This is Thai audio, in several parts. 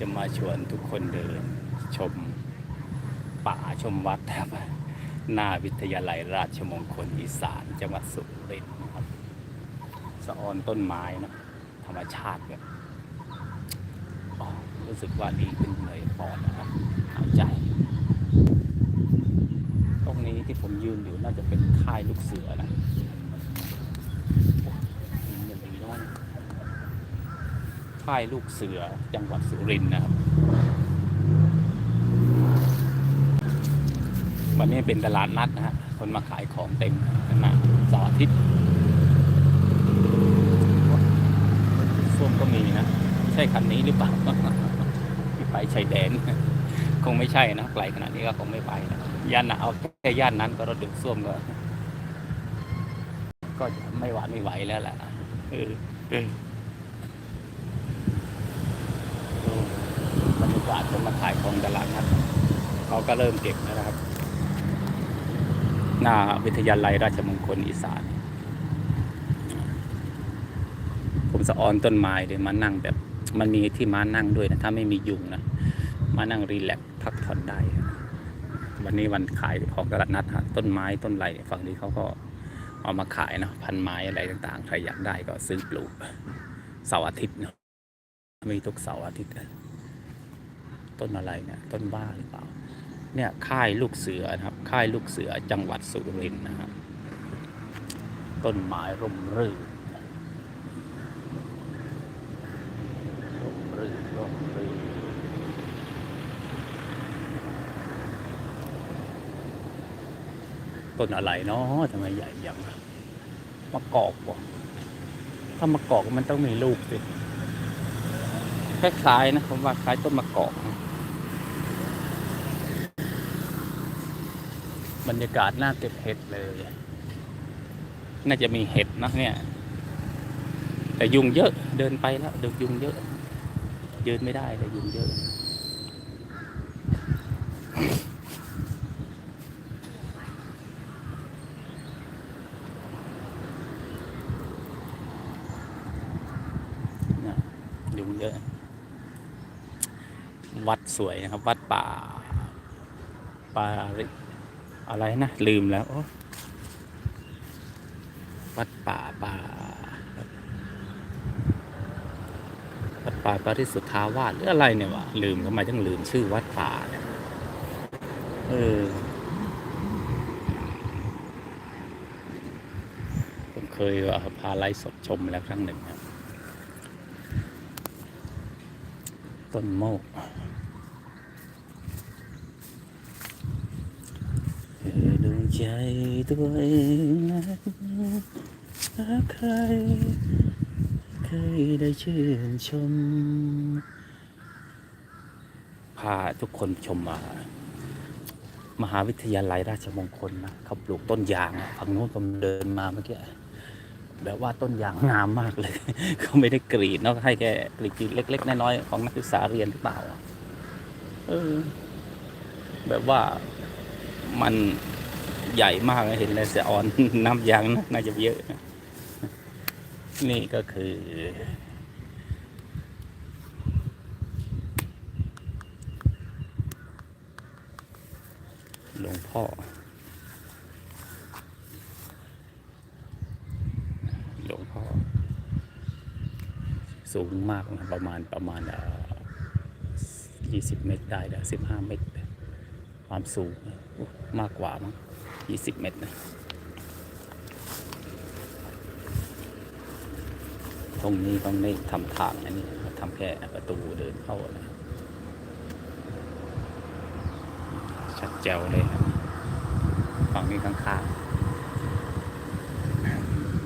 จะมาชวนทุกคนเดิน ชมป่าชมวัดครับหน้าวิทยาลัยราชมงคลอีสานจังหวัดสุรินทร์นะครับสะออนต้นไม้นะธรรมชาติแบบรู้สึกว่าดีขึ้นเลยปอดนะครับหายใจ ตรงนี้ที่ผมยืนอยู่น่าจะเป็นค่ายลูกเสือนะโอ้ยอย่างนี้น้อย ค่ายลูกเสือจังหวัดสุรินทร์นะครับ วันนี้เป็นตลาดนัดนะฮะคนมาขายของเต็มขนาดเสาร์อาทิตย์ส้วมก็มีนะ ใช่คันนี้หรือเปล่าที่ไปชายแดน คงไม่ใช่นะไกลขนาดนี้ก็คงไม่ไปนะย่านนะเอาแค่ย่านนั้นก็รถดึกส้วมก็ก็ไม่หวานไม่ไหวแล้วแหละเออเออโอ้ บรรยากาศคนมาขายของตลาดนัดเขาก็เริ่มเก็บแล้วนะครับ หน้าวิทยาลัยราชมงคลอีสาน ผมสะออนต้นไม้เลยมานั่งแบบ มันมีที่ม้านั่งด้วยนะ ถ้าไม่มียุงนะ มานั่งรีแลกพักผ่อนได้ วันนี้วันขายของตลาดนัดฮะต้นไม้ต้นไรฝั่งนี้เขาก็เอามาขายเนาะพันไม้อะไรต่างๆ ใครอยากได้ก็ซื้อปลูกเสาร์อาทิตย์เนาะ มีทุกเสาร์อาทิตย์ต้นอะไรเนี่ยต้นบ้าหรือเปล่า เนี่ยค่ายลูกเสือนะครับ ค่ายลูกเสือจังหวัดสุรินทร์นะครับ ต้นไม้ร่มรื่นร่มรื่นร่มรื่นต้นอะไรเนาะทำไมใหญ่ยังมะกอกวะถ้ามะกอกมันต้องมีลูกสิ คล้ายๆนะผมว่าคล้ายต้นมะกอกบรรยากาศน่าเก็บเห็ดเลย น่าจะมีเห็ดนะเนี่ย แต่ยุงเยอะเดินไปแล้วเดินยุงเยอะ ยืนไม่ได้แต่ยุงเยอะ เนี่ยยุงเยอะ วัดสวยนะครับ วัดป่าป่าอะไรนะลืมแล้ววัดป่าป่าวัดป่าปริสุทธาวาสหรืออะไรเนี่ยวะลืมทำไมต้องลืมชื่อวัดป่าเนี่ยเออผมเคยว่าพาไลฟ์สดชมแล้วครั้งหนึ่งครับต้นโมก เธอดวง ใจตัวเองนั้นหาใครเคยได้ชื่นชม พาทุกคนชมมา มหาวิทยาลัยราชมงคลนะเขาปลูกต้นยางอะฝั่งนู้นผมเดินมาเมื่อกี้แบบว่าต้นยางงามมากเลย เขาไม่ได้กรีดเนาะให้แค่กรีดเล็ก ๆ น้อยๆของนักศึกษาเรียนหรือเปล่าเออแบบว่ามัน ใหญ่มากเลยเห็นเลยเสียออนน้ำยางน่าจะเยอะ นี่ก็คือ หลวงพ่อ หลวงพ่อ สูงมากนะประมาณประมาณยี่สิบเมตรได้แล้วสิบห้าเมตร ความสูงมากกว่ามั้ง ยี่สิบเมตรนะตรงนี้ต้องได้ทำทางอันนี้ทำแค่ประตูเดินเข้านะชัดแจ๋วเลยครับฝั่งนี้ข้างๆ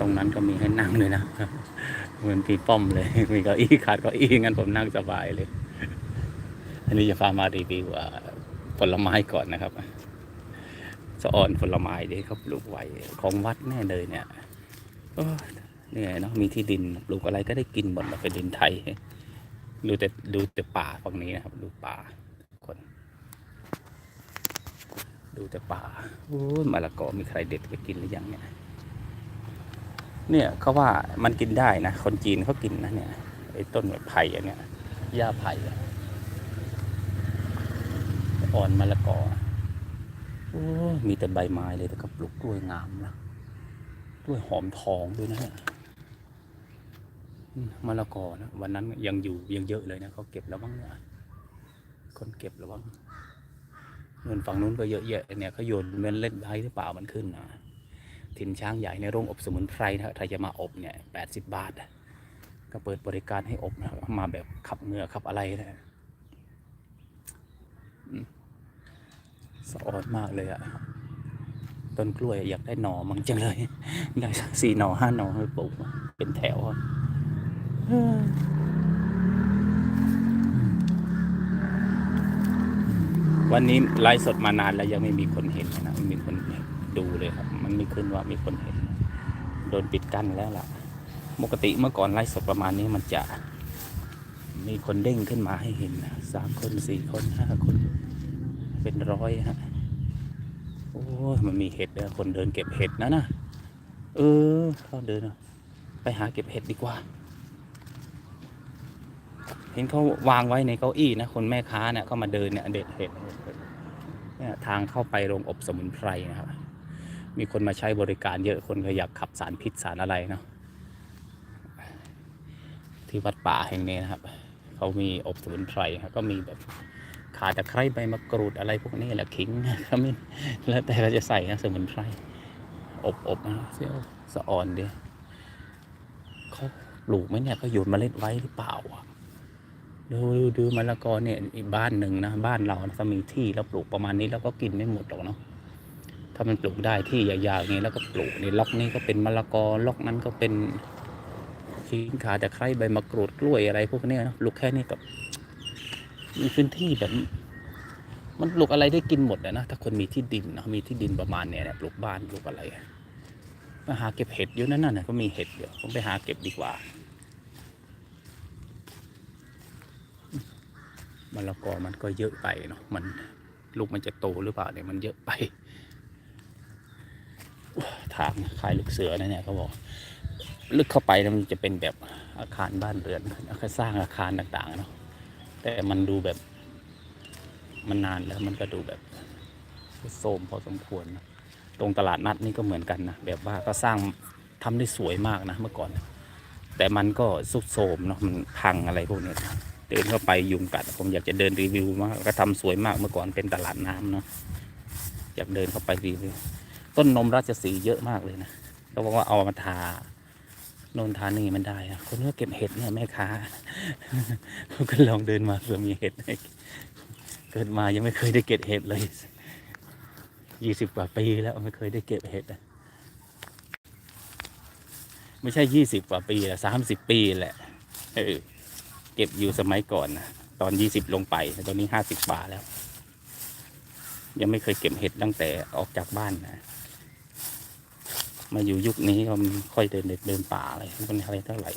ตรงนั้นก็มีให้นั่งเลยนะเหมือนปีป้อมเลย มีเก้าอี้ขาดเก้าอี้งั้นผมนั่งสบายเลย อันนี้จะพามารีวิวอ่าผลไม้ก่อนนะครับ สะออนผลไม้ที่เขาปลูกไว้ของวัดแน่เลยเนี่ยเนื่ยเนาะมีที่ดินปลูกอะไรก็ได้กินหมดนะเป็นดินไทย ดูแต่ดูแต่ป่าฝั่งนี้นะครับ ดูป่าคน ดูแต่ป่าโอ้ยมะละกอมีใครเด็ดไปกินหรือยังเนี่ยเนี่ยเขาว่ามันกินได้นะ คนจีนเขากินนะเนี่ยไอ้ต้นไผ่อันเนี้ยหญ้าไผ่อ่อนมะละกอ มีแต่ใบไม้เลยแต่ก็ปลูกกล้วยงามนะกล้วยหอมทองด้วยนะมะละกอนะวันนั้นยังอยู่ยังเยอะเลยนะเขาเก็บแล้วบ้างเนี่ยคนเก็บแล้วบ้างเงินฝั่งนู้นก็เยอะแยะเนี่ยเขาโยนเงินเล่นได้หรือเปล่ามันขึ้นนะถิ่นช้างใหญ่ในโรงอบสมุนไพรนะใครจะมาอบเนี่ยแปดสิบบาท ก็เปิดบริการให้อบนะมาแบบขับเหงื่อขับอะไรนะอืม สะออดมากเลยอะต้นกล้วยอยากได้หน่อมังจังเลย ได้สักสี่หน่อห้าหน่อให้ปลูกเป็นแถวอะวันนี้ไลฟ์สดมานานแล้วยังไม่มีคนเห็นนะไม่มีคนดูเลยครับ มันไม่ขึ้นว่ามีคนเห็น โดนปิดกั้นแล้วล่ะปกติเมื่อก่อนไลฟ์สดประมาณนี้มันจะ มีคนเด้งขึ้นมาให้เห็นนะสามคนสี่คนห้าคน เป็นร้อยฮะโอ้ยมันมีเห็ดนะคนเดินเก็บเห็ดนะนะเออเขาเดินไปหาเก็บเห็ดดีกว่า เห็นเขาวางไว้ในเก้าอี้นะคนแม่ค้าเนี่ยก็มาเดินเนี่ยเด็ดเห็ดเนี่ยทางเข้าไปโรงอบสมุนไพรนะครับมีคนมาใช้บริการเยอะคนก็อยากขับสารพิษสารอะไรเนาะที่วัดป่าแห่งนี้นะครับ เขามีอบสมุนไพรครับก็มีแบบ ขาตะไคร้ใบมะกรูดอะไรพวกนี้แหละขิงขมิ้นแล้วแต่เราจะใส่นะสมุนไพรอบอบนะเสียวสะอ่อนดีเขาปลูกไหมเนี่ยเขาโยนเมล็ดไว้หรือเปล่าอะดูดูมะละกอเนี่ยอีกบ้านหนึ่งนะบ้านเรานะถ้ามีที่แล้วปลูกประมาณนี้แล้วก็กินไม่หมดหรอกเนาะถ้ามันปลูกได้ที่ยาวๆอย่างนี้แล้วก็ปลูกในล็อกนี้ก็เป็นมะละกอล็อกนั้นก็เป็นขิงขาตะไคร้ใบมะกรูดกล้วยอะไรพวกนี้นะปลูกแค่นี้กับ มีพื้นที่แบบ มันปลูกอะไรได้กินหมดนะถ้าคนมีที่ดินนะมีที่ดินประมาณเนี้ยเนี่ยปลูกบ้านปลูกอะไรมาหาเก็บเห็ดอยู่นั่นน่ะก็มีเห็ดเดี๋ยวผมไปหาเก็บดีกว่ามะละกอมันก็เยอะไปเนาะมันลูกมันจะโตหรือเปล่าเนี่ยมันเยอะไปทางขายลูกเสือนะเนี่ยเขาบอก ลึกเข้าไปแล้วมันจะเป็นแบบอาคารบ้านเรือนเขาสร้างอาคารต่างๆเนาะ แต่มันดูแบบ มันนานแล้วมันก็ดูแบบโทมพอสมควรนะตรงตลาดนัดนี่ก็เหมือนกันนะแบบว่าก็สร้างทำได้สวยมากนะเมื่อก่อน แต่มันก็สุดโทมเนาะมันพังอะไรพวกนี้เดินเข้าไปยุงกัด ผมอยากจะเดินรีวิวมากก็ทำสวยมากเมื่อก่อนเป็นตลาดน้ำเนาะอยากเดินเข้าไปรีวิวต้นนมราชสีเยอะมากเลยนะเขาบอกว่าเอามาทา นนทานี่มันได้อะคนก็เก็บเห็ดเนี่ยแม่ค้าผมก็ลองเดินมาเผื่อมีเห็ดเกิดมายังไม่เคยได้เก็บเห็ดเลยยี่สิบกว่าปีแล้วไม่เคยได้เก็บเห็ดไม่ใช่ยี่สิบกว่าปีละสามสิบปีแหละเออเก็บอยู่สมัยก่อนนะตอนยี่สิบลงไปตอนนี้ห้าสิบกว่าแล้ว ยังไม่เคยเก็บเห็ดตั้งแต่ออกจากบ้านนะ มาอยู่ยุคนี้ก็ค่อยเดินเด็ดเดินป่าอะไรมันอะไรเท่าไหร่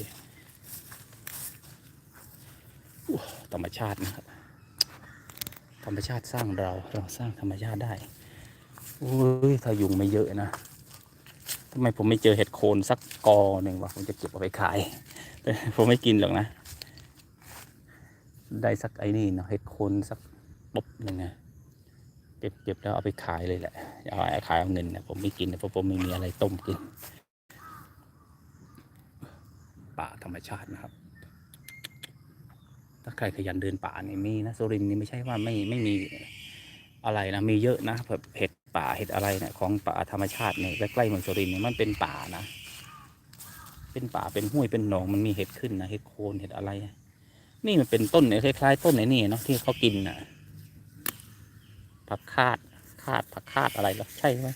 ธรรมชาตินะครับ ธรรมชาติสร้างเราเราสร้างธรรมชาติได้อุ้ยถ้ายุงไม่เยอะนะทำไมผมไม่เจอเห็ดโคนสักกอหนึ่งวะผมจะเก็บเอาไปขาย แต่ผมไม่กินหรอกนะ ได้สักไอ้นี่เนาะเห็ดโคนสักปบหนึ่งนะ เก็บเก็บแล้วเอาไปขายเลยแหละเอาไปขายเอาเงินเนี่ยผมไม่กินนะเพราะผมไม่มีอะไรต้มกินป่าธรรมชาตินะครับ ถ้าใครขยันเดินป่านี่มีนะสุรินนี่ไม่ใช่ว่าไม่ไม่มีอะไรนะมีเยอะนะแบบเห็ดป่าเห็ดอะไรเนี่ยของป่าธรรมชาติเนี่ยใกล้ๆเมืองสุรินเนี่ยมันเป็นป่านะ เป็นป่าเป็นห้วยเป็นหนองมันมีเห็ดขึ้นนะเห็ดโคนเห็ดอะไร นี่มันเป็นต้นเนี่ยคล้ายๆต้นไหนนี่เนาะที่เขากินน่ะ ผักคาดคาดผักคาดอะไรหรอใช่ไหม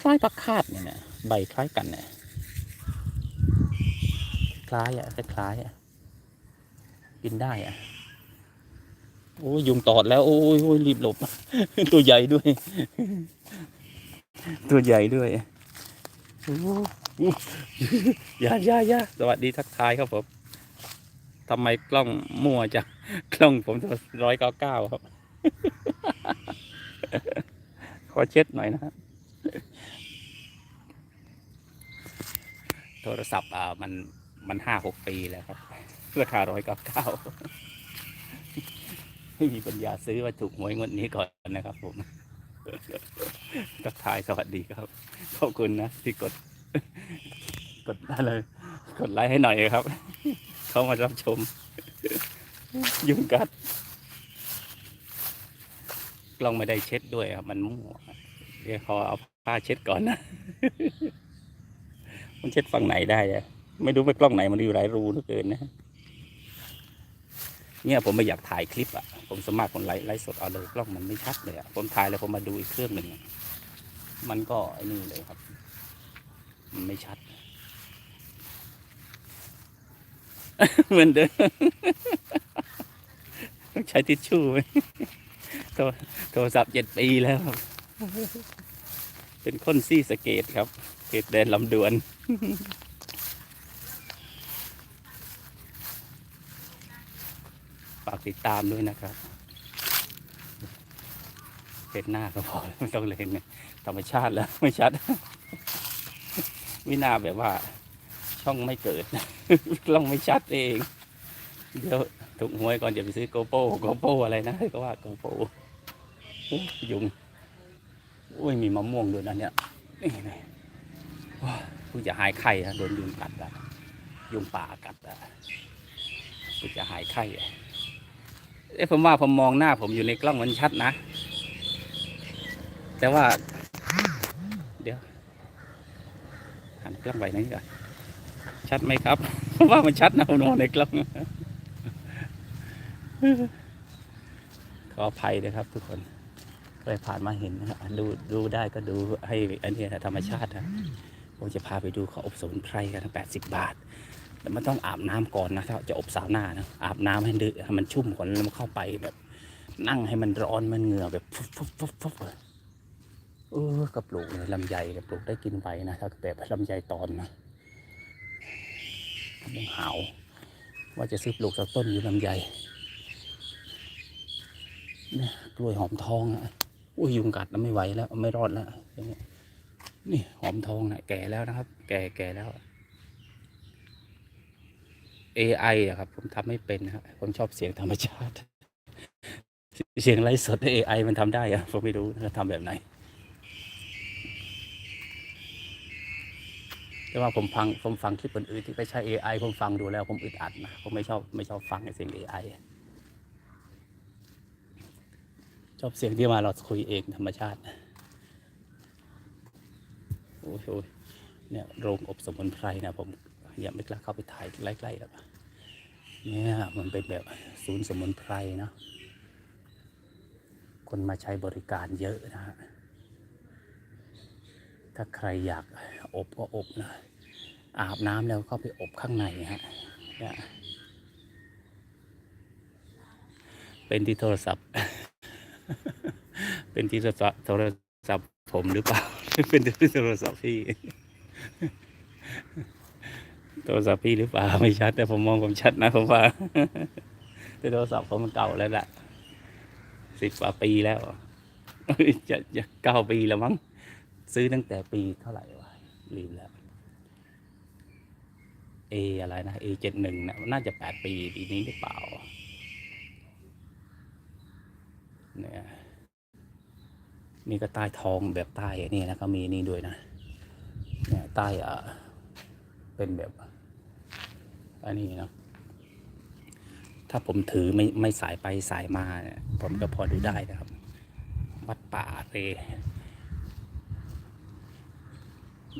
คล้ายผักคาดเนี่ยนะใบคล้ายกันเนี่ยคล้ายอะคล้ายๆอะกินได้อะโอ้ยยุงตอดแล้วโอ้ยโอ้ยรีบหลบ ตัวใหญ่ด้วย ตัวใหญ่ด้วยอย่าอย่าอย่าสวัสดีทักทายครับผมทำไมกล้องมั่วจังกล้องผมร้อยเก้าเก้าครับ ขอเช็ดหน่อยนะฮะโทรศัพท์อ่ามันมันห้าหกปีแล้วครับราคาร้อยเก้าเก้าไม่มีปัญญาซื้อว่าถูกหวยงวดนี้ก่อนนะครับผมทักทายสวัสดีครับ ขอบคุณนะที่กด กดอะไรกดไลค์ให้หน่อยครับ เขามารับชม ยุงกัด กล้องไม่ได้เช็ดด้วยครับมันมั่วเดี๋ยวขอเอาผ้าเช็ดก่อนนะ มันเช็ดฝั่งไหนได้อะไม่รู้ไปกล้องไหนมันอยู่หลายรูเหลือเกินนะเนี่ยผมไม่อยากถ่ายคลิปอะ ผมสามารถผมไลฟ์ไลฟ์สดเอาเลยกล้องมันไม่ชัดเลยอะผมถ่ายแล้วผมมาดูอีกเครื่องหนึ่งมันก็ไอ้นี่เลยครับ มันไม่ชัด เหมือนเดิมต้องใช้ทิชชู่ไหม โทรศัพท์เจ็ดปีแล้วครับ เป็นคนซี่สเกตครับเขตแดนลำดวน ฝากติดตามด้วยนะครับเห็นหน้าก็พอไม่ต้องเลยเนี่ยธรรมชาติแล้วไม่ชัด วินาแบบว่า ช่องไม่เกิดกล้องไม่ชัดเอง เดี๋ยวถูกหวยก่อนจะไปซื้อโกโปโกโปอะไรนะก็ว่าโกโป้ ยุงโอ้ยมีมะม่วงด้วยนะเนี่ยนี่ไงว้าวกูจะหายไข้นะโดนยุงกัดอะยุงป่ากัดอะกูจะหายไข้เอ้ผมว่าผมมองหน้าผมอยู่ในกล้องมันชัดนะ แต่ว่า เดี๋ยวหันกล้องไปนี่ก่อนชัดไหมครับผมว่ามันชัดนะผมมองในกล้องขออภัยนะครับทุกคน ไปผ่านมาเห็นนะดูดูได้ก็ดูให้อันนี้ธรรมชาตินะผมจะพาไปดูเขาอบสมุนไพรกันแปดสิบบาทแต่มันต้องอาบน้ำก่อนนะถ้าจะอบสาวหน้านะอาบน้ำให้ดืให้มันชุ่มก่อนแล้วมันเข้าไปแบบ นั่งให้มันร้อนมันเหงื่อแบบฟุบฟุบฟุบฟุบเลยเออกระปลูกเลยลำไยกระปลูกได้กินไปนะถ้าแบบลำไยตอนนะยังหาวว่าจะซื้อปลูกสักต้นอยู่ลำไยเนี่ยกล้วยหอมทองอะ อุ้ยยุงกัดแล้วไม่ไหวแล้วไม่รอดแล้วนี่หอมทองนะแก่แล้วนะครับ แก่แก่แล้ว AI อะครับ ผมทำไม่เป็นนะครับผมชอบเสียงธรรมชาติ เสียงไร้สด AI มันทำได้อะผมไม่รู้จะทำแบบไหน แต่ว่าผมฟังผมฟังคลิปอื่นๆที่ไปใช้ AI ผมฟังดูแล้วผมอึดอัดนะผมไม่ชอบไม่ชอบฟังไอเสียง AI อะชอบเสียงที่มาเราคุยเองธรรมชาติโอ้ยโอ้ยเนี่ยโรงอบสมุนไพรนะผมยังไม่กล้าเข้าไปถ่ายใกล้ๆหรอกเนี่ยมันเป็นแบบศูนย์สมุนไพรเนาะคนมาใช้บริการเยอะนะฮะถ้าใครอยากอบก็อบนะอาบน้ำแล้วก็ไปอบข้างในฮะเนี่ยเป็นที่โทรศัพท์ เป็นที่โทรศัพท์ผมหรือเปล่า เป็นที่โทรศัพท์พี่ โทรศัพท์พี่หรือเปล่าไม่ชัด แต่ผมมองผมชัดนะผมว่า แต่โทรศัพท์ผมมันเก่าแล้วแหละสิบกว่าปีแล้วจะจะเก้าปีแล้วมั้งซื้อตั้งแต่ปีเท่าไหร่วะลืมแล้วเออะไรนะเอเจ็ดหนึ่งนะน่าจะแปดปีปีนี้หรือเปล่า เนี่ยนี่ก็ใต้ทองแบบใต้นี่นะก็มีนี่ด้วยนะเนี่ยใต้อะเป็นแบบอันนี้นะถ้าผมถือไม่ไม่สายไปสายมาเนี่ยผมก็พอดูได้นะครับ วัดป่าเร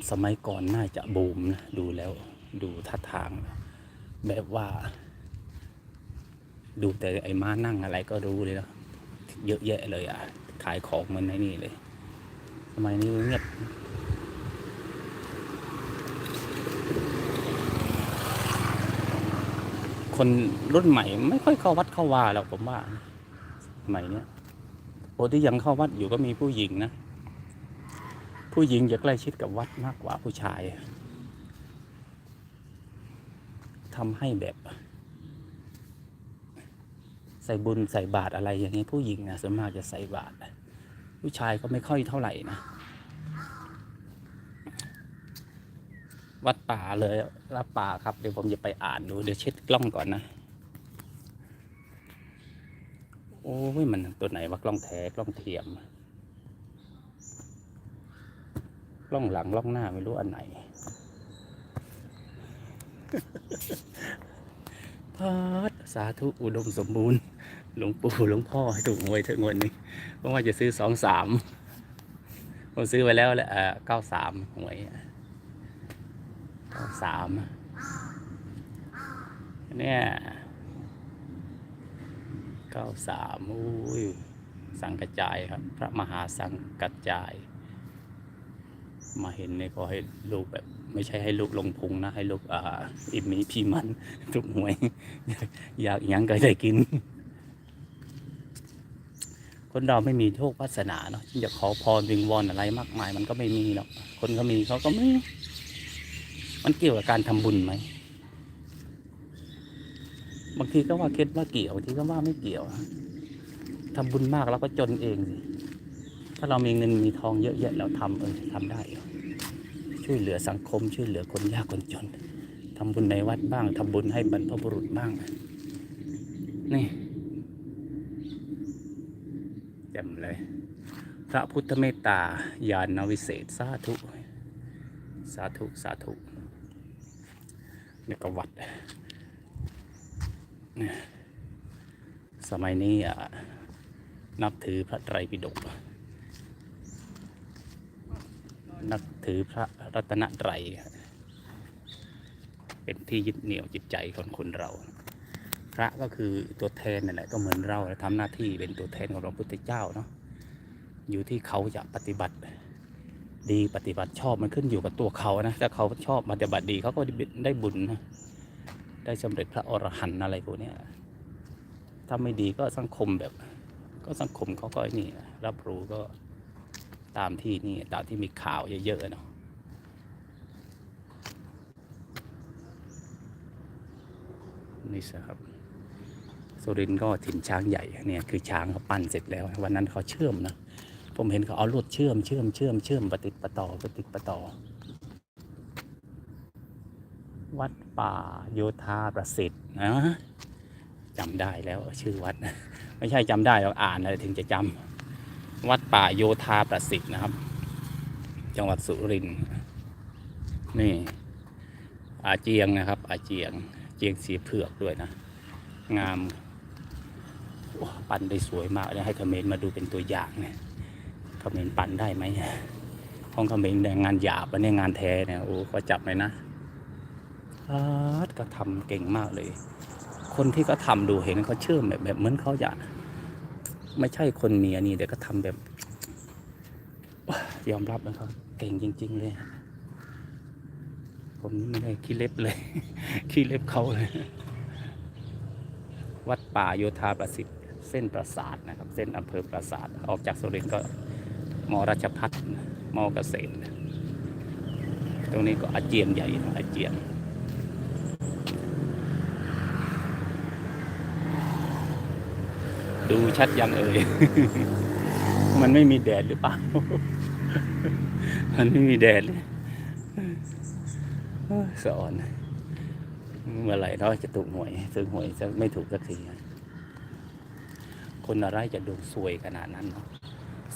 สมัยก่อนน่าจะบูมนะดูแล้วดูท่าทาง แบบว่า ดูแต่ไอ้ม้านั่งอะไรก็รู้เลยนะ เยอะแยะเลยอะ ขายของเหมันในนี่เลยสมัยนี้เงียบคนรุ่นใหม่ไม่ค่อยเข้าวัดเข้าวาหรอกผมว่าสมัยเนี้ยโอ้ที่ยังเข้าวัดอยู่ก็มีผู้หญิงนะ ผู้หญิงจะใกล้ชิดกับวัดมากกว่าผู้ชายทำให้แบบ ใส่บุญใส่บาตรอะไรอย่างนี้ผู้หญิงนะส่วนมากจะใส่บาตรผู้ชายก็ไม่ค่อยเท่าไหร่นะวัดป่าเลยวัดป่าครับเดี๋ยวผมจะไปอ่านดูเดี๋ยวเช็ดกล้องก่อนนะ โอ้ยมันตัวไหนวะกล้องแท้กล้องเทียมกล้องหลังกล้องหน้าไม่รู้อันไหนพาดสาธุอุดมสมบูรณ์ หลวงปู่หลวงพ่อให้ถูกหวยเถอะงวดนี้เพราะว่าจะซื้อสองสามผมซื้อไว้แล้วแหละเก้าสามหวยเก้าสามเนี่ยเก้าสามอุ้ยสังกระจายครับ พระมหาสังกระจาย มาเห็นเนี่ยก็ให้ลูกแบบ ไม่ใช่ให้ลูกลงพุงนะ ให้ลูกอ่าอิมีพี่มันถูกหวย อยากยังก็ได้กิน คนเราไม่มีโชควาสนาเนาะที่จะขอพรวิงวอนอะไรมากมาย มันก็ไม่มีหรอกคนเขามีเขาก็ไม่ มันเกี่ยวกับการทำบุญไหมบางทีก็ว่าเคล็ดว่าเกี่ยวบางทีก็ว่าไม่เกี่ยวทำบุญมากเราก็จนเองสิถ้าเรามีเงินมีทองเยอะแยะเราทำเออทำได้ ช่วยเหลือสังคม ช่วยเหลือคนยากคนจนทำบุญในวัดบ้างทำบุญให้บรรพบุรุษบ้างนี่ แจ่ มเลย พระพุทธเมตตาญาณวิเศษสาธุ สาธุ สาธุนี่กวัดเนี่ยสมัยนี้นับถือพระไตรปิฎกนับถือพระรัตนตรัย เป็นที่ยึดเหนี่ยวจิตใจของคนเรา พระก็คือตัวแทนนั่นแหละก็เหมือนเราทำหน้าที่เป็นตัวแทนของพระพุทธเจ้าเนาะอยู่ที่เขาจะปฏิบัติ ดีปฏิบัติชอบมันขึ้นอยู่กับตัวเขานะถ้าเขาชอบปฏิบัติดีเขาก็ได้บุญนะได้สำเร็จพระอรหันต์อะไรพวกนี้ถ้าไม่ดีก็สังคมแบบ ก็สังคมเขาก็ไอ้นี่รับรู้ก็ตามที่นี่ตามที่มีข่าวเยอะๆเนาะนี่สิครับ สุรินก็ถิ่นช้างใหญ่เนี่ยคือช้างเขาปั้นเสร็จแล้ว วันนั้นเขาเชื่อมนะผมเห็นเขาเอาลวดเชื่อมเชื่อมเชื่อมเชื่อมปฏิดประต่อปฏิดประต่อ วัดป่าโยธาประสิทธิ์นะจำได้แล้วชื่อวัด ไม่ใช่จำได้เราอ่านอะไรถึงจะจำวัดป่าโยธาประสิทธิ์นะครับ จังหวัดสุรินทร์นี่อาเจียงนะครับ อาเจียงเจียงสีเผือกด้วยนะ งาม ปั่นได้สวยมากเลยให้คอมเมนต์มาดูเป็นตัวอย่างเนี่ยคอมเมนต์ปั่นได้ไหมห้องคอมเมนต์เนี่ยงานหยาบอันนี้งานแท้เนี่ยโอ้เขาจับเลยนะอาดก็ทำเก่งมากเลย คนที่เขาทำดูเห็นเขาเชื่อมแบบแบบเหมือนเขาอยากไม่ใช่คนเมียนี่เดี๋ยวก็ทำแบบยอมรับนะครับเก่งจริง ๆ เลย ผมนี่ไม่ได้ขี้เล็บเลยขี้เล็บเขาเลย วัดป่าโยธาประสิทธิ์ เส้นปราสาทนะครับ เส้นอำเภอปราสาท ออกจากสุรินทร์ก็มอราชพัฒน์มอเกษตร ตรงนี้ก็อาเจียนใหญ่นะอาเจียนดูชัดยังเอ่ย มันไม่มีแดดหรือเปล่า มันไม่มีแดดเลยสอน เมื่อไหร่เราจะถูกหวยซื้อหวยจะไม่ถูกสักที คนอะไรจะดวงซวยขนาดนั้นเนาะ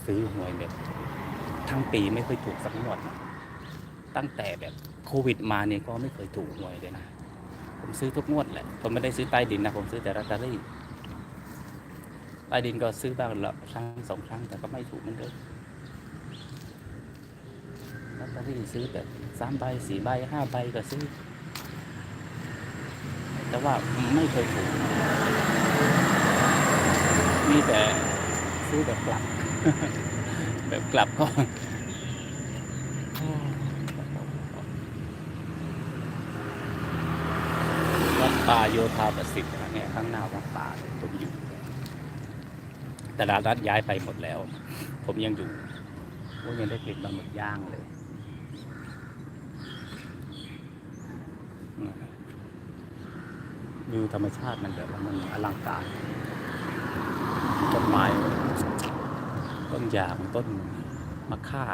ซื้อหวยแบบ ทั้งปีไม่เคยถูกสักงวดนะตั้งแต่แบบโควิดมาเนี่ยก็ไม่เคยถูกหวยเลยนะผมซื้อทุกงวดแหละผมไม่ได้ซื้อใต้ดินนะผมซื้อแต่ลอตเตอรี่ใต้ดินก็ซื้อบ้างละครั้งสองครั้งแต่ก็ไม่ถูกมือนเดิมลอตเตอรี่ซื้อแบบสามใบสี่ใบห้าใบก็ซื้อ แต่ว่าไม่เคยถูก มีแต่ซื้อแบบกลับ แบบกลับก็วัดป่าโยธาประสิทธิ์นะเนี่ยข้างหน้าวัดป่าผมอยู่แต่ละรัฐย้ายไปหมดแล้ว ผมยังอยู่ว่ายังได้กลิ่นปลาหมึกย่างเลยวิวธรรมชาติมันแบบว่ามันอลังการ ต้นไม้ ต้นยางต้นมะค่า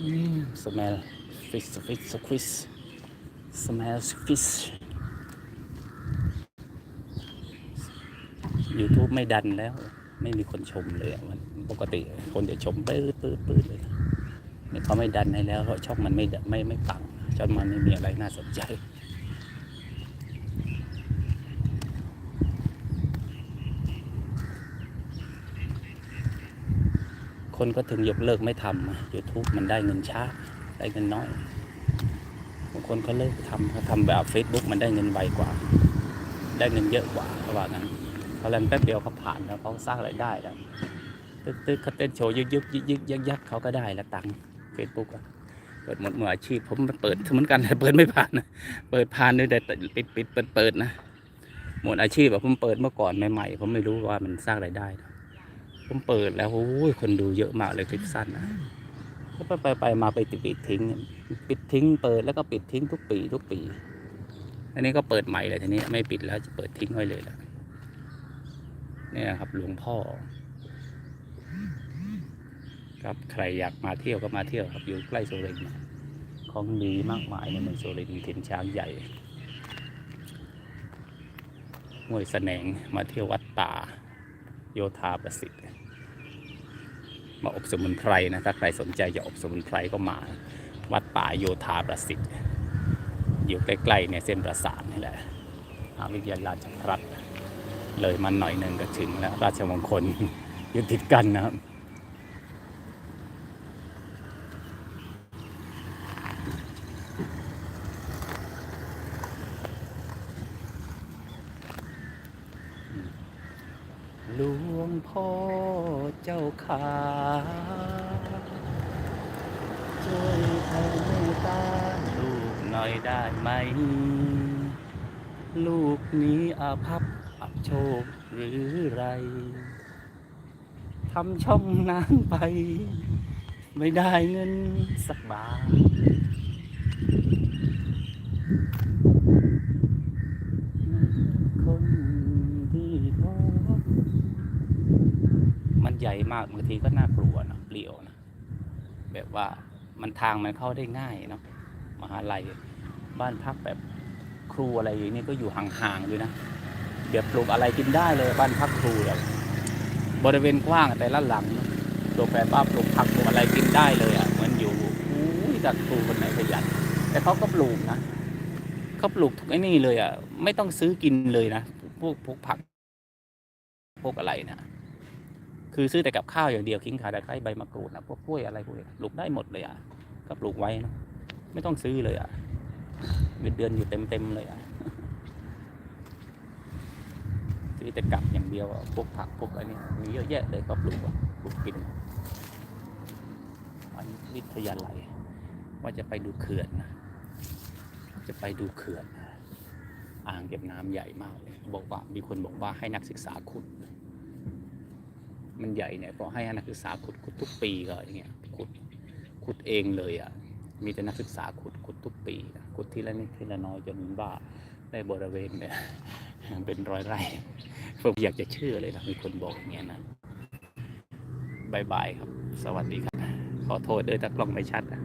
อืม smell fish fish fish smell fish YouTube ไม่ดันแล้ว ไม่มีคนชมเลยมันปกติคนจะชมปื้ดปื้ดปื้ดเลยเขาไม่ดันให้แล้วเพราะช่องมันไม่ไม่ไม่ปังช่องมันไม่มีอะไรน่าสนใจ คนก็ถึงยกเลิกไม่ทำ YouTube มันได้เงินช้าได้เงินน้อยบางคนก็เลิกทำเขาทำแบบ Facebook มันได้เงินไวกว่า ได้เงินเยอะกว่าเพราะว่างั้นเขาเล่นแป๊บเดียวเขาผ่านแล้วเขาสร้างรายได้แล้วตึ๊กตึ๊กเขาเต้นโชว์ยึกยึกยึกยึกยักยักเขาก็ได้ล้วตังค์เฟซบุ๊กอะเปิดหมดมืออาชีพผมมันเปิดเหมือนกันแต่เปิดไม่ผ่านนะเปิดผ่านด้วยแต่ปิดปิดเปิดเปิดนะหมดอาชีพอะผมเปิดเมื่อก่อนใหม่ๆผมไม่รู้ว่ามันสร้างรายได้ ผมเปิดแล้วโอ้ยคนดูเยอะมากเลยคลิปสั้นนะก็ไปไปไปมาไปติดปิดทิ้ง ปิดทิ้งเปิดแล้วก็ปิดทิ้งทุกปีทุกปี อันนี้ก็เปิดใหม่เลยทีนี้ไม่ปิดแล้วจะเปิดทิ้งไว้เลยแหละเนี่ยครับหลวงพ่อ ครับใครอยากมาเที่ยวก็มาเที่ยวครับอยู่ใกล้สุรินทร์ของดีมากมายในเมืองสุรินทร์ถิ่นช้างใหญ่ห้วยแสนงมาเที่ยววัดป่าโยธาประสิทธิ์ มาอบสมุนไพรนะถ้าใครสนใจจะอบสมุนไพรก็มา วัดป่าโยธาประสิทธิ์ อยู่ใกล้ๆเนี่ยเส้นประสาทนี่แหละมหาวิทยาลัยราชภัฏเลยมันหน่อยหนึ่งก็ถึงแล้ว ราชมงคลอยู่ติดกันนะครับหลวงพ่อ เจ้าขาช่วยแผ่เมตตาลูกหน่อยได้ไหม ลูกนี้อาภัพอับโชคหรือไรทำช่องน้ำไป ไม่ได้เงินสักบาท คนที่พบ มันใหญ่มากบางทีก็น่ากลัวนะเปลี่ยวนะแบบว่ามันทางมันเข้าได้ง่ายเนาะมหาลัยบ้านพักแบบครูอะไรอย่างนี้ก็อยู่ห่างๆด้วยนะเดี๋ยวปลูกอะไรกินได้เลยบ้านพักครูแบบบริเวณกว้างแต่ละหลังนะปลูกแบบว่าปลูกผักปลูกอะไรกินได้เลยอะเหมือนอยู่อุ้ยจากครูคนไหนขยันแต่เขาก็ปลูกนะเขาปลูกทุกไอ้นี่เลยอะไม่ต้องซื้อกินเลยนะพวกพวกผัก พวกอะไรนะ คือซื้อแต่กับข้าวอย่างเดียวขิงขาตะไคร้ใบมะกรูดนะพวกกล้วยอะไรพวกนี้ปลูกได้หมดเลยอะก็ปลูกไว้นะไม่ต้องซื้อเลยอะเงินเดือนอยู่เต็มเต็มเลยอะซื้อแต่กับอย่างเดียวพวกผักพวกอะไรนี่มีเยอะแยะเลยก็ปลูกปลูกกินอันวิทยาลัยว่าจะไปดูเขื่อนนะจะไปดูเขื่อนอ่างเก็บน้ำใหญ่มากเลยบอกว่ามีคนบอกว่าให้นักศึกษาขุด มันใหญ่เนี่ยก็ให้นักศึกษาขุดขุดทุกปีก็อย่างเงี้ยขุดขุดเองเลยอะมีแต่นักศึกษาขุดขุดทุกปีขุดทีละนิดทีละน้อยจนว่าได้บริเวณเนี่ยเป็นร้อยไร่ผมอยากจะเชื่อเลยนะมีคนบอกอย่างเงี้ยนะบายบายครับ สวัสดีครับ ขอโทษด้วยถ้ากล้องไม่ชัดนะ